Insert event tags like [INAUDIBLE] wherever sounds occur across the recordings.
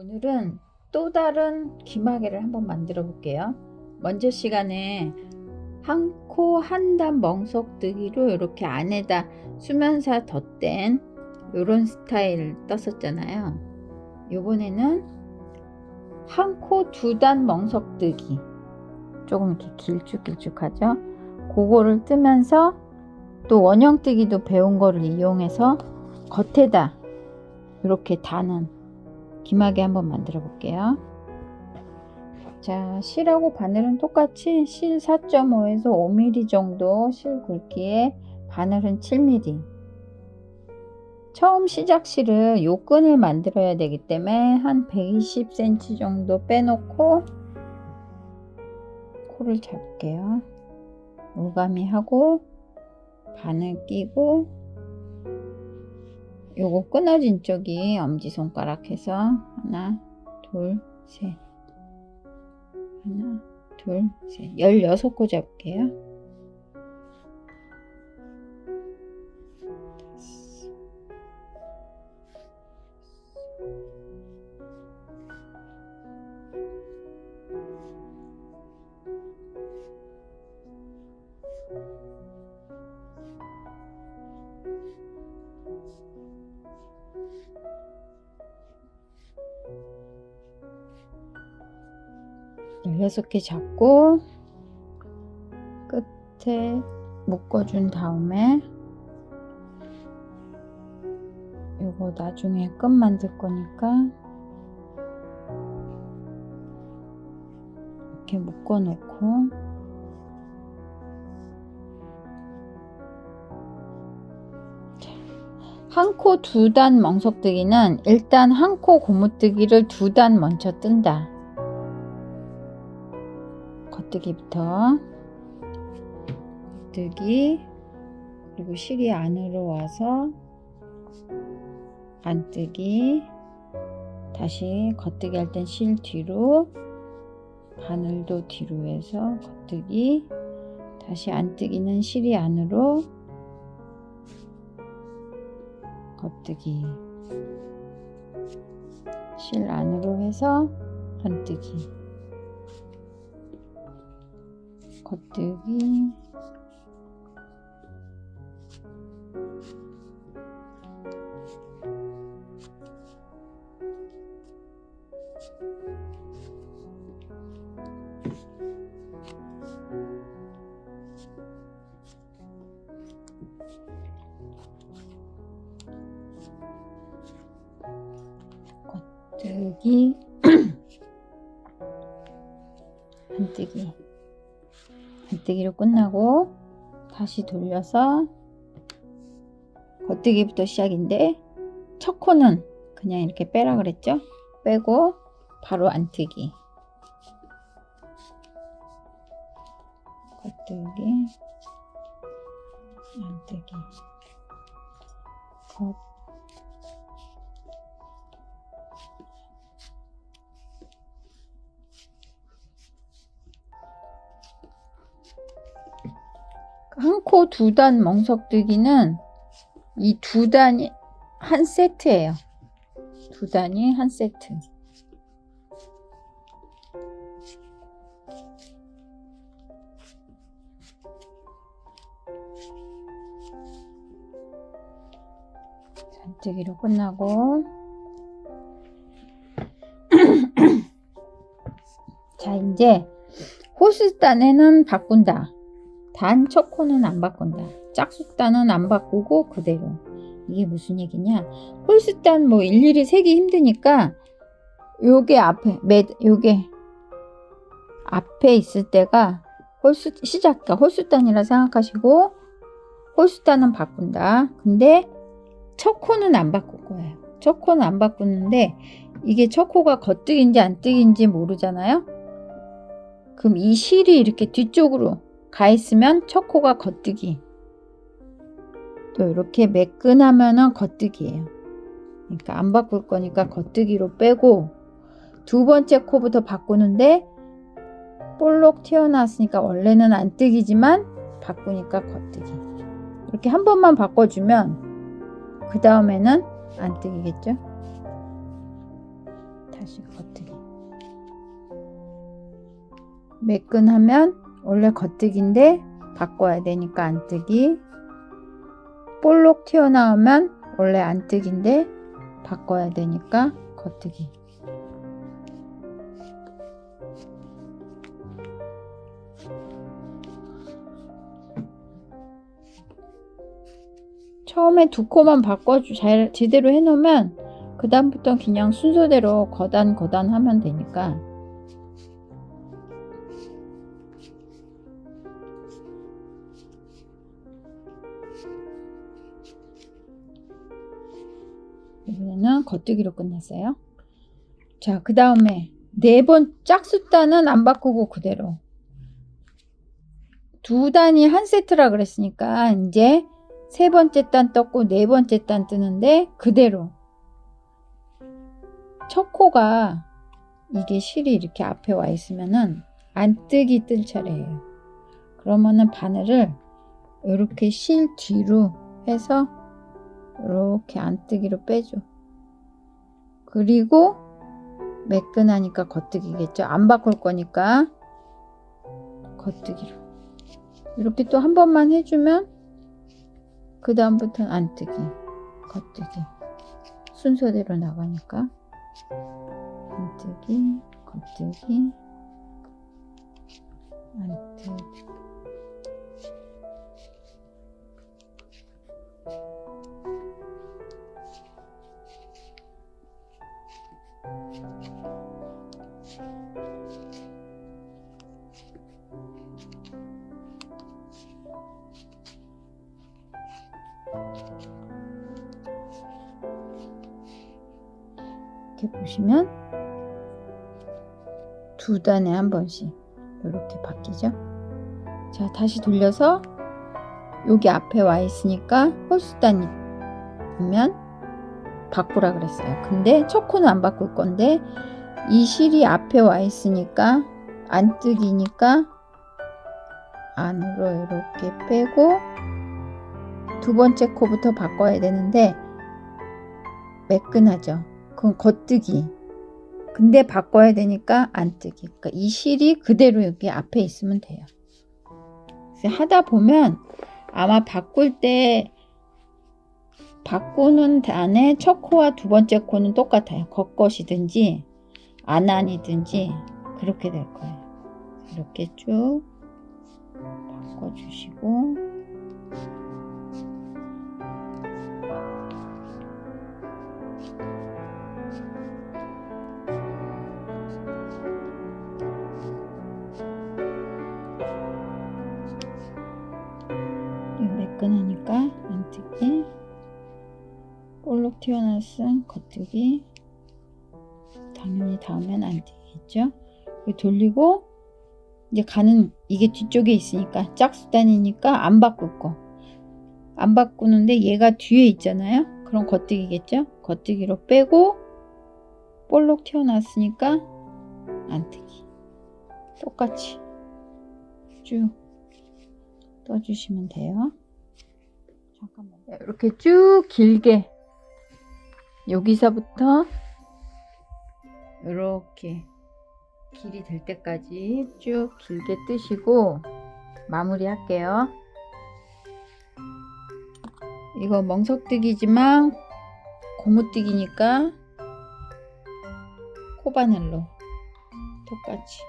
오늘은 또 다른 귀마개를 한번 만들어 볼게요. 먼저 시간에 한 코 한 단 멍석뜨기로 이렇게 안에다 수면사 덧댄 이런 스타일 떴었잖아요. 요번에는 한 코 두 단 멍석뜨기 조금 이렇게 길쭉길쭉하죠. 그거를 뜨면서 또 원형뜨기도 배운 거를 이용해서 겉에다 이렇게 다는 기마개 한번 만들어 볼게요. 자, 실하고 바늘은 똑같이 실 4.5에서 5mm 정도 실 굵기에 바늘은 7mm. 처음 시작 실을 요 끈을 만들어야 되기 때문에 한 120cm 정도 빼놓고 코를 잡을게요. 올가미 하고 바늘 끼고 요거 끊어진 쪽이 엄지손가락 해서 하나 둘셋. 하나 둘셋. 16코 잡을게요 여섯 개 잡고 끝에 묶어준 다음에 요거 나중에 끈 만들 거니까 이렇게 묶어 놓고 한 코 두 단 멍석뜨기는 일단 한 코 고무뜨기를 두 단 먼저 뜬다. 겉뜨기부터 겉뜨기 그리고 실이 안으로 와서 안뜨기 다시 겉뜨기 할 땐 실 뒤로 바늘도 뒤로 해서 겉뜨기 다시 안뜨기는 실이 안으로 겉뜨기 실 안으로 해서 안뜨기 겉뜨기 겉뜨기 한뜨기 겉뜨기로 끝나고 다시 돌려서 겉뜨기부터 시작인데 첫 코는 그냥 이렇게 빼라 그랬죠? 빼고 바로 안뜨기 겉뜨기 안뜨기 겉 코 두 단 멍석뜨기는 이 두 단이 한 세트예요. 두 단이 한 세트. 잔뜨기로 끝나고 [CLEARS THROAT] 자 이제 호스단에는 바꾼다. 단 초코는 안 바꾼다. 짝수단은 안 바꾸고 그대로. 이게 무슨 얘기냐? 홀수단 뭐 일일이 세기 힘드니까 요게 앞에 매 요게 앞에 있을 때가 홀수 시작가 홀수단이라 생각하시고 홀수단은 바꾼다. 근데 초코는 안 바꿀 거예요. 초코는 안 바꾸는데 이게 초코가 겉뜨기인지 안 뜨기인지 모르잖아요. 그럼 이 실이 이렇게 뒤쪽으로 가 있으면 초코가 겉뜨기. 또 이렇게 매끈하면은 겉뜨기예요. 그러니까 안 바꿀 거니까 겉뜨기로 빼고 두 번째 코부터 바꾸는데 볼록 튀어나왔으니까 원래는 안 뜨기지만 바꾸니까 겉뜨기. 이렇게 한 번만 바꿔주면 그 다음에는 안 뜨기겠죠. 다시 겉뜨기. 매끈하면 원래 겉뜨기인데 바꿔야 되니까 안뜨기. 볼록 튀어나오면 원래 안뜨기인데 바꿔야 되니까 겉뜨기. 처음에 두 코만 바꿔주 잘 제대로 해놓으면 그 다음부터 그냥 순서대로 거단 거단 하면 되니까 이번에는 겉뜨기로 끝냈어요. 자, 그 다음에 네 번 짝수단은 안 바꾸고 그대로 두 단이 한 세트라 그랬으니까 이제 세 번째 단 떴고 네 번째 단 뜨는데 그대로 첫 코가 이게 실이 이렇게 앞에 와 있으면은 안 뜨기 뜰 차례예요. 그러면은 바늘을 이렇게 실 뒤로 해서 이렇게 안 뜨기로 빼줘. 그리고 매끈하니까 겉뜨기겠죠. 안 바꿀 거니까 겉뜨기로. 이렇게 또 한 번만 해주면 그 다음부터는 안 뜨기, 겉뜨기 순서대로 나가니까 안 뜨기, 겉뜨기, 안 뜨기. 보시면 두 단에 한 번씩 이렇게 바뀌죠. 자, 다시 돌려서 여기 앞에 와 있으니까 홀수단이면 바꾸라 그랬어요. 근데 첫 코는 안 바꿀 건데 이 실이 앞에 와 있으니까 안 뜨기니까 안으로 이렇게 빼고 두 번째 코부터 바꿔야 되는데 매끈하죠. 그건 겉뜨기. 근데 바꿔야 되니까 안 뜨기. 그러니까 이 실이 그대로 여기 앞에 있으면 돼요. 하다 보면 아마 바꿀 때 바꾸는 단에 첫 코와 두 번째 코는 똑같아요. 겉것이든지 안안이든지 그렇게 될 거예요. 이렇게 쭉 바꿔주시고 이거 매끈하니까 안뜨기 볼록 튀어나왔은 겉뜨기 당연히 닿으면 안 되겠죠? 이거 돌리고 이제 가는 이게 뒤쪽에 있으니까 짝수단이니까 안 바꿀 거안 바꾸는데 얘가 뒤에 있잖아요? 그럼 겉뜨기겠죠? 겉뜨기로 빼고 볼록 튀어나왔으니까 안뜨기. 똑같이 쭉 떠주시면 돼요. 잠깐만. 이렇게 쭉 길게 여기서부터 이렇게 길이 될 때까지 쭉 길게 뜨시고 마무리 할게요. 이거 멍석뜨기지만 고무뜨기니까 코바늘로 똑같이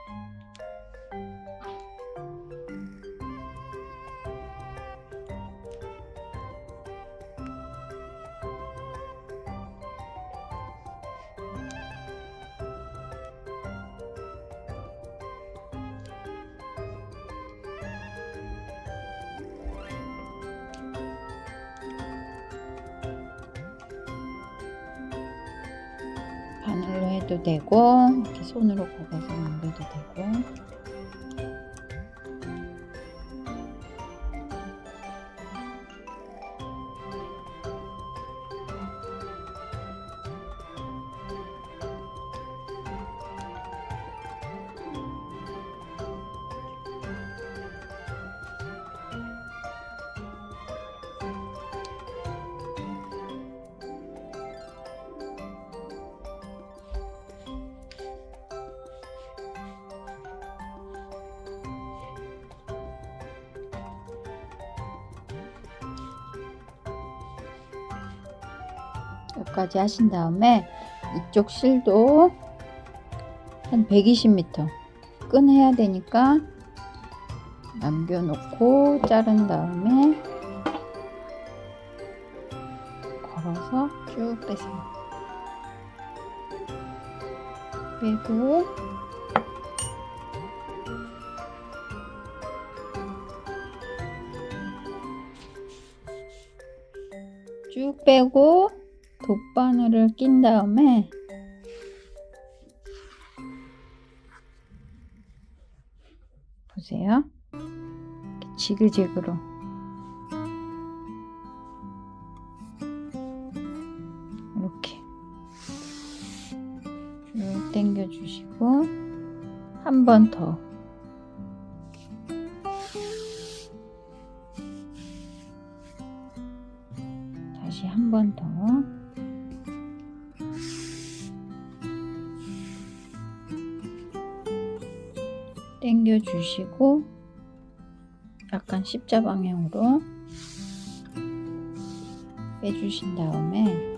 바늘로 해도 되고 이렇게 손으로 걷어서 만들도 되고 여기까지 하신 다음에 이쪽 실도 한 120m 끈 해야 되니까 남겨놓고 자른 다음에 걸어서 쭉 빼세요. 빼고 쭉 빼고 돗바늘을 낀 다음에 보세요. 지그재그로 이렇게 쭉 당겨 주시고 한 번 더. 당겨 주시고 약간 십자 방향으로 빼주신 다음에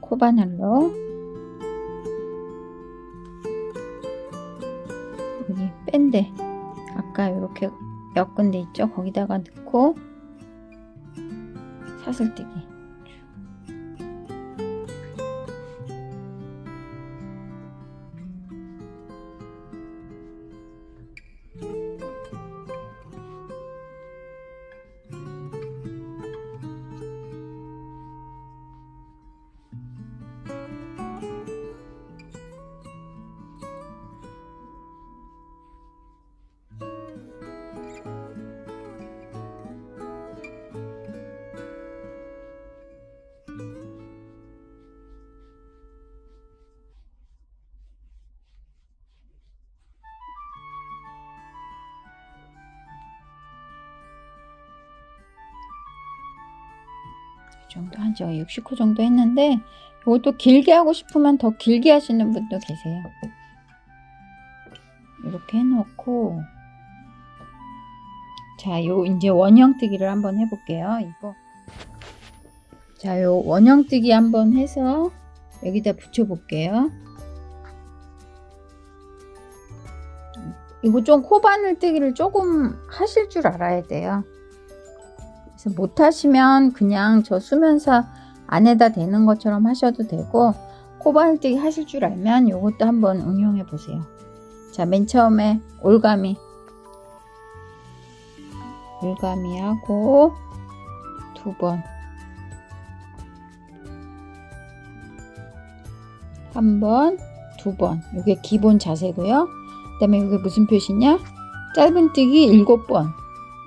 코바늘로 여기 뺀데 아까 이렇게 엮은 데 있죠? 거기다가 넣고 사슬뜨기 정도 하죠 60호 정도 했는데 이것도 길게 하고 싶으면 더 길게 하시는 분도 계세요 이렇게 해놓고 자, 요 이제 원형뜨기를 한번 해볼게요. 이거 자, 요 원형뜨기 한번 해서 여기다 붙여볼게요. 이거 좀 코바늘 뜨기를 조금 하실 줄 알아야 돼요. 그래서 못하시면 그냥 저 수면사 안에다 대는 것처럼 하셔도 되고 코바늘 뜨기 하실 줄 알면 이것도 한번 응용해 보세요. 자, 맨 처음에 올가미 올가미 하고 두 번, 한 번, 두 번. 이게 기본 자세고요. 그다음에 이게 무슨 표시냐? 짧은뜨기 일곱 번.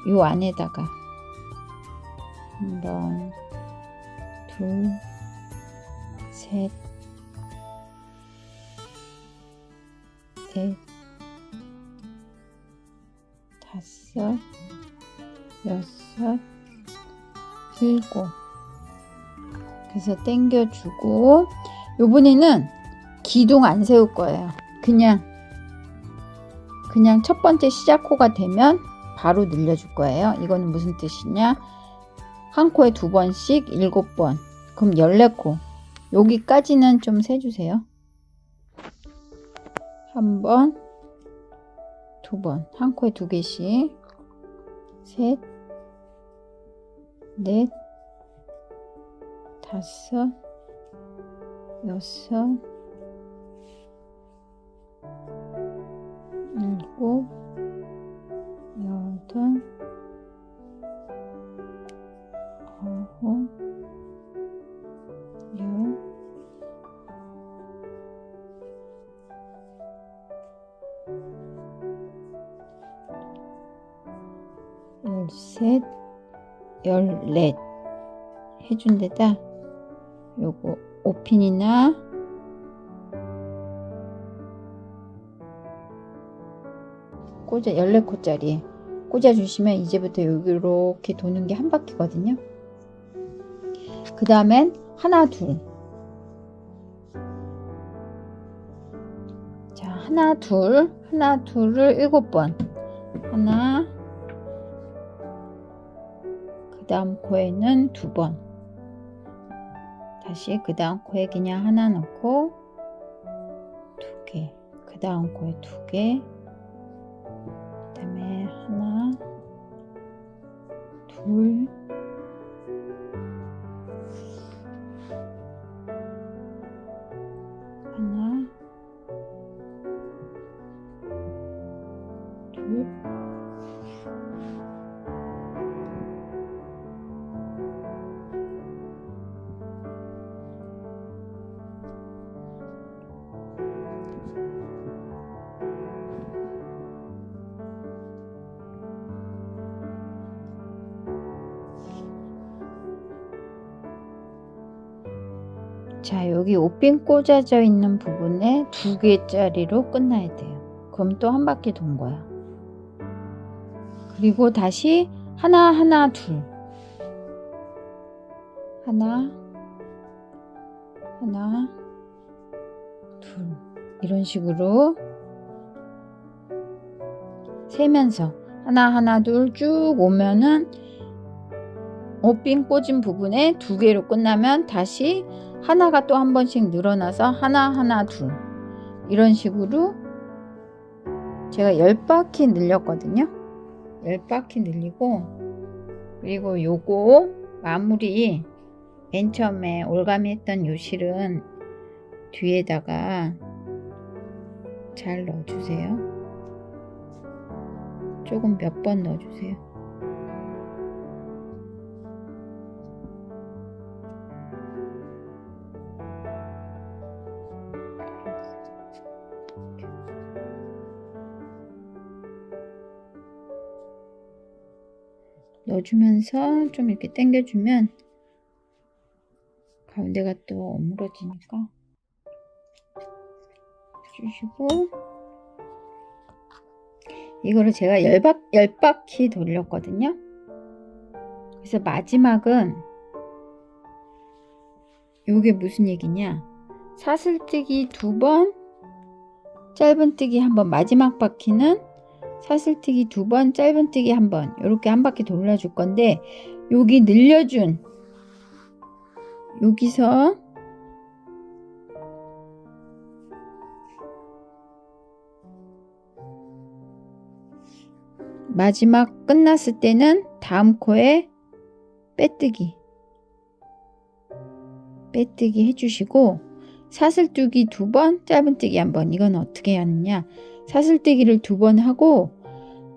요 안에다가 한 번, 둘, 셋, 넷, 다섯, 여섯, 일곱. 그래서 당겨주고, 요번에는 기둥 안 세울 거예요. 그냥, 그냥 첫 번째 시작 호가 되면 바로 늘려줄 거예요. 이거는 무슨 뜻이냐? 한 코에 두 번씩 일곱 번. 그럼 열네 코. 여기까지는 좀 세주세요. 한 번, 두 번. 한 코에 두 개씩. 셋, 넷, 다섯, 여섯, 일곱, 여덟, 열셋, 열넷 해준 데다. 요거 5핀이나 꽂아 14코짜리. 꽂아 주시면 이제부터 여기 이렇게 도는 게 한 바퀴거든요. 그 다음엔 하나 둘. 자, 하나 둘. 하나 둘을 일곱 번. 하나 다음 코에는 두 번. 다시 그 다음 코에 그냥 하나 넣고 두 개. 그 다음 코에 두 개. 그 다음에 하나 둘 여기 옷핀 꽂아져 있는 부분에 두 개짜리로 끝나야 돼요. 그럼 또 한 바퀴 돈 거야. 그리고 다시 하나, 하나, 둘. 하나, 하나, 둘. 이런 식으로 세면서 하나, 하나, 둘 쭉 오면은 옷핀 꽂은 부분에 두 개로 끝나면 다시 하나가 또 한 번씩 늘어나서 하나 하나 둘 이런 식으로 제가 열 바퀴 늘렸거든요. 열 바퀴 늘리고 그리고 요거 마무리 맨 처음에 올가미 했던 요 실은 뒤에다가 잘 넣어주세요. 조금 몇 번 넣어주세요. 넣어주면서 좀 이렇게 당겨주면 가운데가 또 어물어지니까 주시고 이거를 제가 열, 바, 열 바퀴 돌렸거든요. 그래서 마지막은 이게 무슨 얘기냐? 사슬뜨기 두 번 짧은뜨기 한 번 마지막 바퀴는 사슬뜨기 두 번, 짧은뜨기 한 번, 이렇게 한 바퀴 돌려줄 건데, 여기 늘려준, 여기서, 마지막 끝났을 때는 다음 코에 빼뜨기, 빼뜨기 해주시고, 사슬뜨기 두 번, 짧은뜨기 한 번. 이건 어떻게 하느냐? 사슬뜨기를 두 번 하고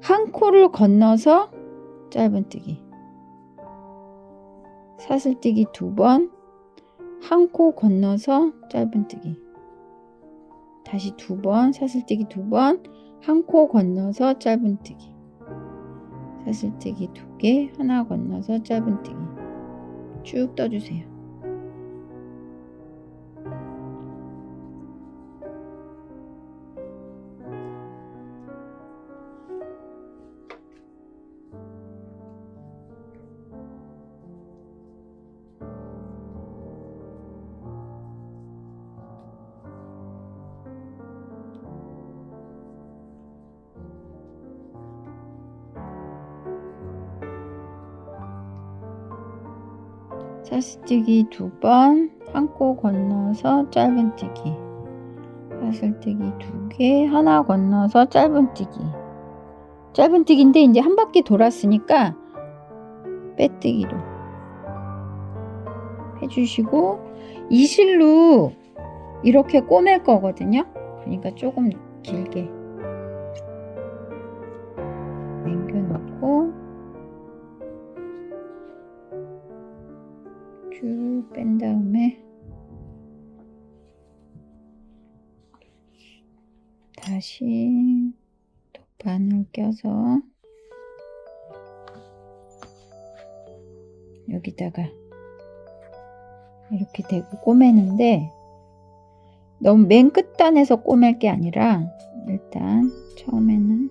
한 코를 건너서 짧은뜨기. 사슬뜨기 두 번 한 코 건너서 짧은뜨기. 다시 두 번 사슬뜨기 두 번 한 코 건너서 짧은뜨기. 사슬뜨기 두 개 하나 건너서 짧은뜨기. 쭉 떠주세요. 사슬뜨기 두 번, 한 코 건너서 짧은뜨기. 사슬뜨기 두 개, 하나 건너서 짧은뜨기. 짧은뜨기인데 이제 한 바퀴 돌았으니까 빼뜨기로 해주시고 이 실로 이렇게 꼬맬 거거든요. 그러니까 조금 길게 다시 돗바늘 껴서 여기다가 이렇게 대고 꼬매는데 너무 맨 끝단에서 꼬맬 게 아니라 일단 처음에는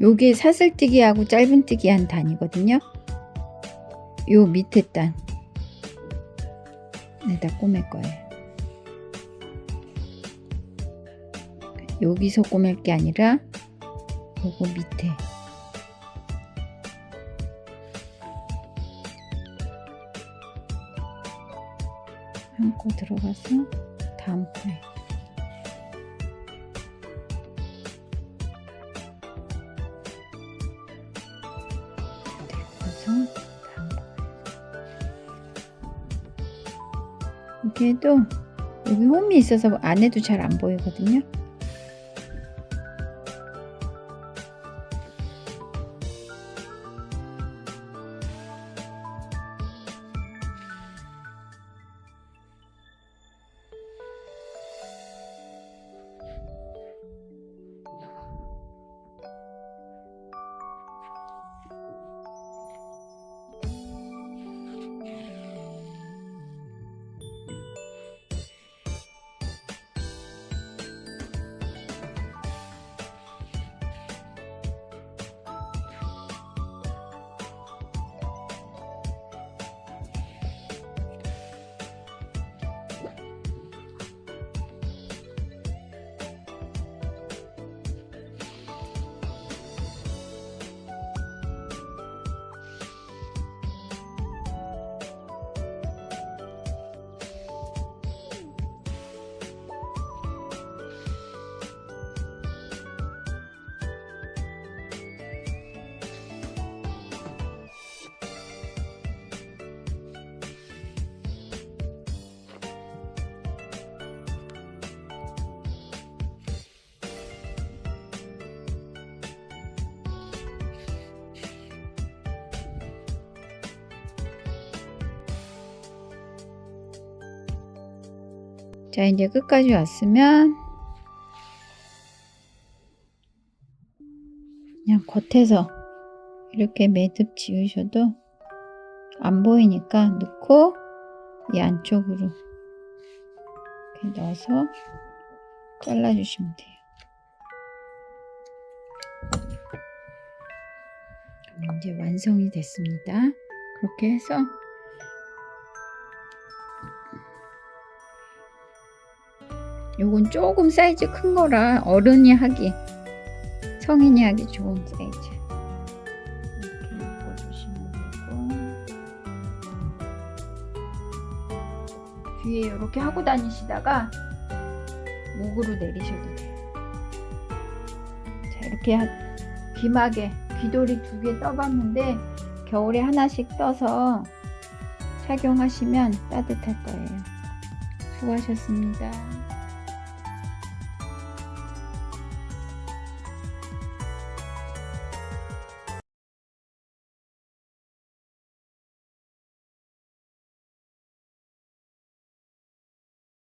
요게 사슬뜨기하고 짧은뜨기 한 단이거든요. 요 밑에 단. 여기다 꼬맬 거예요. 여기서 꼬맬 게 아니라 요거 밑에 한코 들어가서 다음 코에 들어가서 이렇게 해도 여기 홈이 있어서 안에도 잘 안 보이거든요. 자, 이제 끝까지 왔으면 그냥 겉에서 이렇게 매듭 지으셔도 안 보이니까 넣고 이 안쪽으로 이렇게 넣어서 잘라주시면 돼요. 이제 완성이 됐습니다. 그렇게 해서 요건 조금 사이즈 큰 거라 어른이 하기 성인이 하기 좋은 사이즈. 이렇게 묶어주시면 되고. 뒤에 이렇게 하고 다니시다가 목으로 내리셔도 돼요. 자 이렇게 하- 귀마개 귀돌이 두 개 떠봤는데 겨울에 하나씩 떠서 착용하시면 따뜻할 거예요. 수고하셨습니다